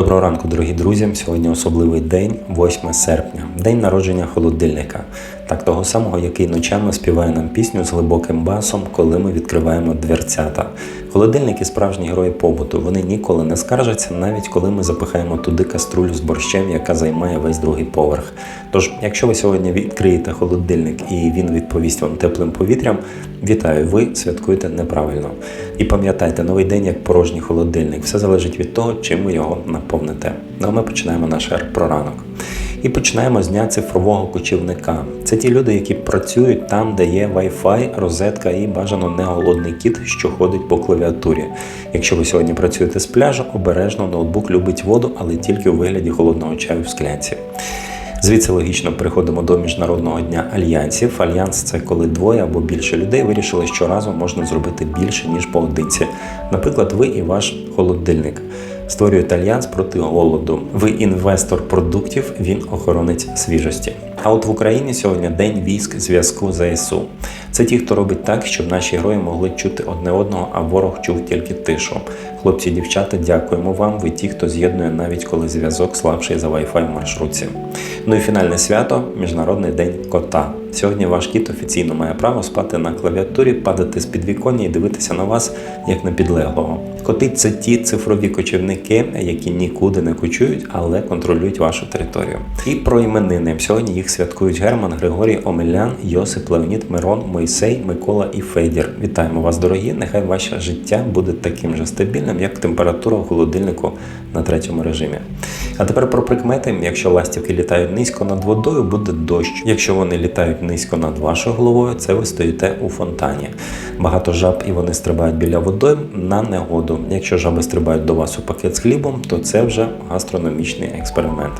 Доброго ранку, дорогі друзі. Сьогодні особливий день, 8 серпня, день народження холодильника, так того самого, який ночами співає нам пісню з глибоким басом, коли ми відкриваємо дверцята. Холодильники справжні герої побуту. Вони ніколи не скаржаться, навіть коли ми запихаємо туди каструлю з борщем, яка займає весь другий поверх. Тож, якщо ви сьогодні відкриєте холодильник і він відповість вам теплим повітрям, вітаю, ви святкуєте неправильно. І пам'ятайте, новий день як порожній холодильник. Все залежить від того, чим ви його наповните. Ну а ми починаємо наш ер про ранок. І починаємо з дня цифрового кочівника. Це ті люди, які працюють там, де є Wi-Fi, розетка і бажано не голодний кіт, що ходить по клавіатурі. Якщо ви сьогодні працюєте з пляжу, обережно ноутбук любить воду, але тільки у вигляді холодного чаю в склянці. Звідси логічно переходимо до міжнародного дня альянсів. Альянс це коли двоє або більше людей вирішили, що разом можна зробити більше ніж поодинці. Наприклад, ви і ваш холодильник. Створюєте альянс проти голоду. Ви інвестор продуктів, він охоронець свіжості. А от в Україні сьогодні день військ зв'язку ЗСУ. Це ті, хто робить так, щоб наші герої могли чути одне одного, а ворог чув тільки тишу. Хлопці, дівчата, дякуємо вам. Ви ті, хто з'єднує навіть коли зв'язок слабший за Wi-Fi в маршрутці. Ну і фінальне свято Міжнародний день кота. Сьогодні ваш кіт офіційно має право спати на клавіатурі, падати з підвіконня і дивитися на вас як на підлеглого. Коти це ті цифрові кочівники, які нікуди не кочують, але контролюють вашу територію. І про іменини сьогодні їх святкують Герман, Григорій, Омелян, Йосип, Леонід, Мирон, Мойсей, Микола і Федір. Вітаємо вас, дорогі! Нехай ваше життя буде таким же стабільним, як температура в холодильнику на третьому режимі. А тепер про прикмети: якщо ластівки літають низько над водою, буде дощ. Якщо вони літають низько над вашою головою, це ви стоїте у фонтані. Багато жаб і вони стрибають біля водою на негоду. Якщо жаби стрибають до вас у пакет з хлібом, то це вже гастрономічний експеримент.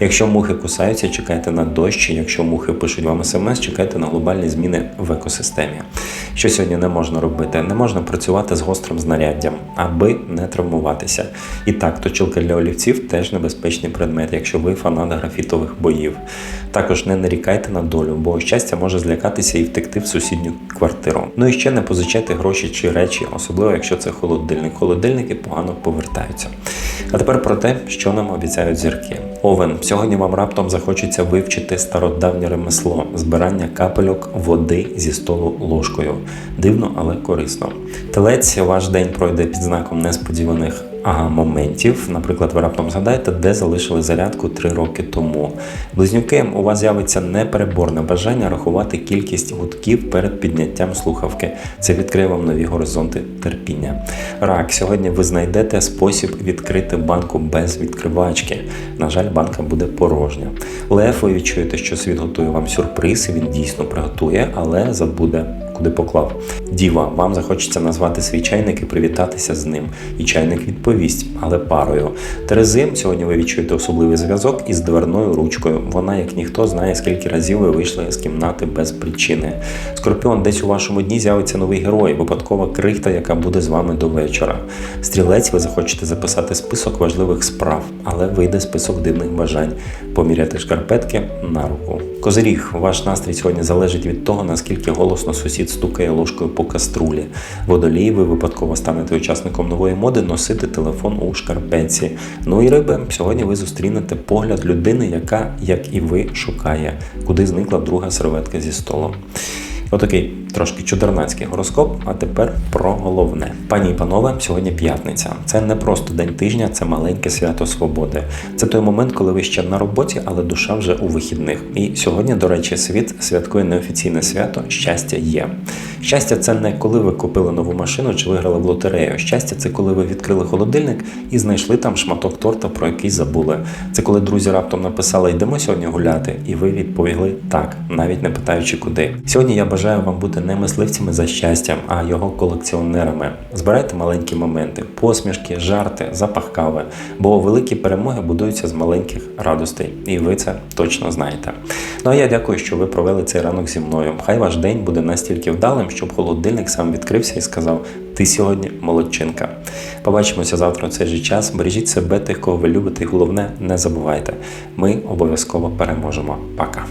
Якщо мухи кусаються, чекайте на дощ. Якщо мухи пишуть вам смс, чекайте на глобальні зміни в екосистемі. Що сьогодні не можна робити? Не можна працювати з гострим знаряддям, аби не травмуватися. І так, точилка для олівців теж небезпечний предмет, якщо ви фанат графітових боїв. Також не нарікайте на долю, бо щастя може злякатися і втекти в сусідню квартиру. Ну і ще не позичайте гроші чи речі, особливо якщо це холодильник. Холодильники погано повертаються. А тепер про те, що нам обіцяють зірки. Овен, сьогодні вам раптом захочеться вивчити стародавнє ремесло збирання капельок води зі столу ложкою. Дивно, але корисно. Телець, ваш день пройде під знаком несподіваних моментів. Наприклад, ви раптом згадаєте, де залишили зарядку 3 роки тому. Близнюки, у вас з'явиться непереборне бажання рахувати кількість гудків перед підняттям слухавки. Це відкриє вам нові горизонти терпіння. Рак, сьогодні ви знайдете спосіб відкрити банку без відкривачки. На жаль, банка буде порожня. Лев, ви відчуєте, що світ готує вам сюрприз, він дійсно приготує, але забуде. Куди поклав діва, вам захочеться назвати свій чайник і привітатися з ним. І чайник відповість, але парою. Терези, сьогодні ви відчуєте особливий зв'язок із дверною ручкою. Вона, як ніхто, знає, скільки разів ви вийшли з кімнати без причини. Скорпіон, десь у вашому дні з'явиться новий герой, випадкова крихта, яка буде з вами до вечора. Стрілець, ви захочете записати список важливих справ, але вийде список дивних бажань. Поміряти шкарпетки на руку. Козиріг, ваш настрій сьогодні залежить від того, наскільки голосно сусід стукає ложкою по каструлі. Водолій, ви випадково станете учасником нової моди носити телефон у шкарпетці. Ну і риби, сьогодні ви зустрінете погляд людини, яка, як і ви, шукає, куди зникла друга серветка зі столом. Отакий трошки чудернацький гороскоп, а тепер про головне. Пані і панове, сьогодні п'ятниця. Це не просто день тижня, це маленьке свято свободи. Це той момент, коли ви ще на роботі, але душа вже у вихідних. І сьогодні, до речі, світ святкує неофіційне свято Щастя є. Щастя, це не коли ви купили нову машину чи виграли в лотерею. Щастя, це коли ви відкрили холодильник і знайшли там шматок торта, про який забули. Це коли друзі раптом написали Йдемо сьогодні гуляти, і ви відповіли так, навіть не питаючи куди. Сьогодні я бажаю вам бути не мисливцями за щастям, а його колекціонерами. Збирайте маленькі моменти, посмішки, жарти, запах кави, бо великі перемоги будуються з маленьких радостей, і ви це точно знаєте. Ну а я дякую, що ви провели цей ранок зі мною. Хай ваш день буде настільки вдалим, щоб холодильник сам відкрився і сказав: Ти сьогодні молодчинка. Побачимося завтра у цей же час. Бережіть себе, тих, кого ви любите, і головне, не забувайте. Ми обов'язково переможемо. Пока.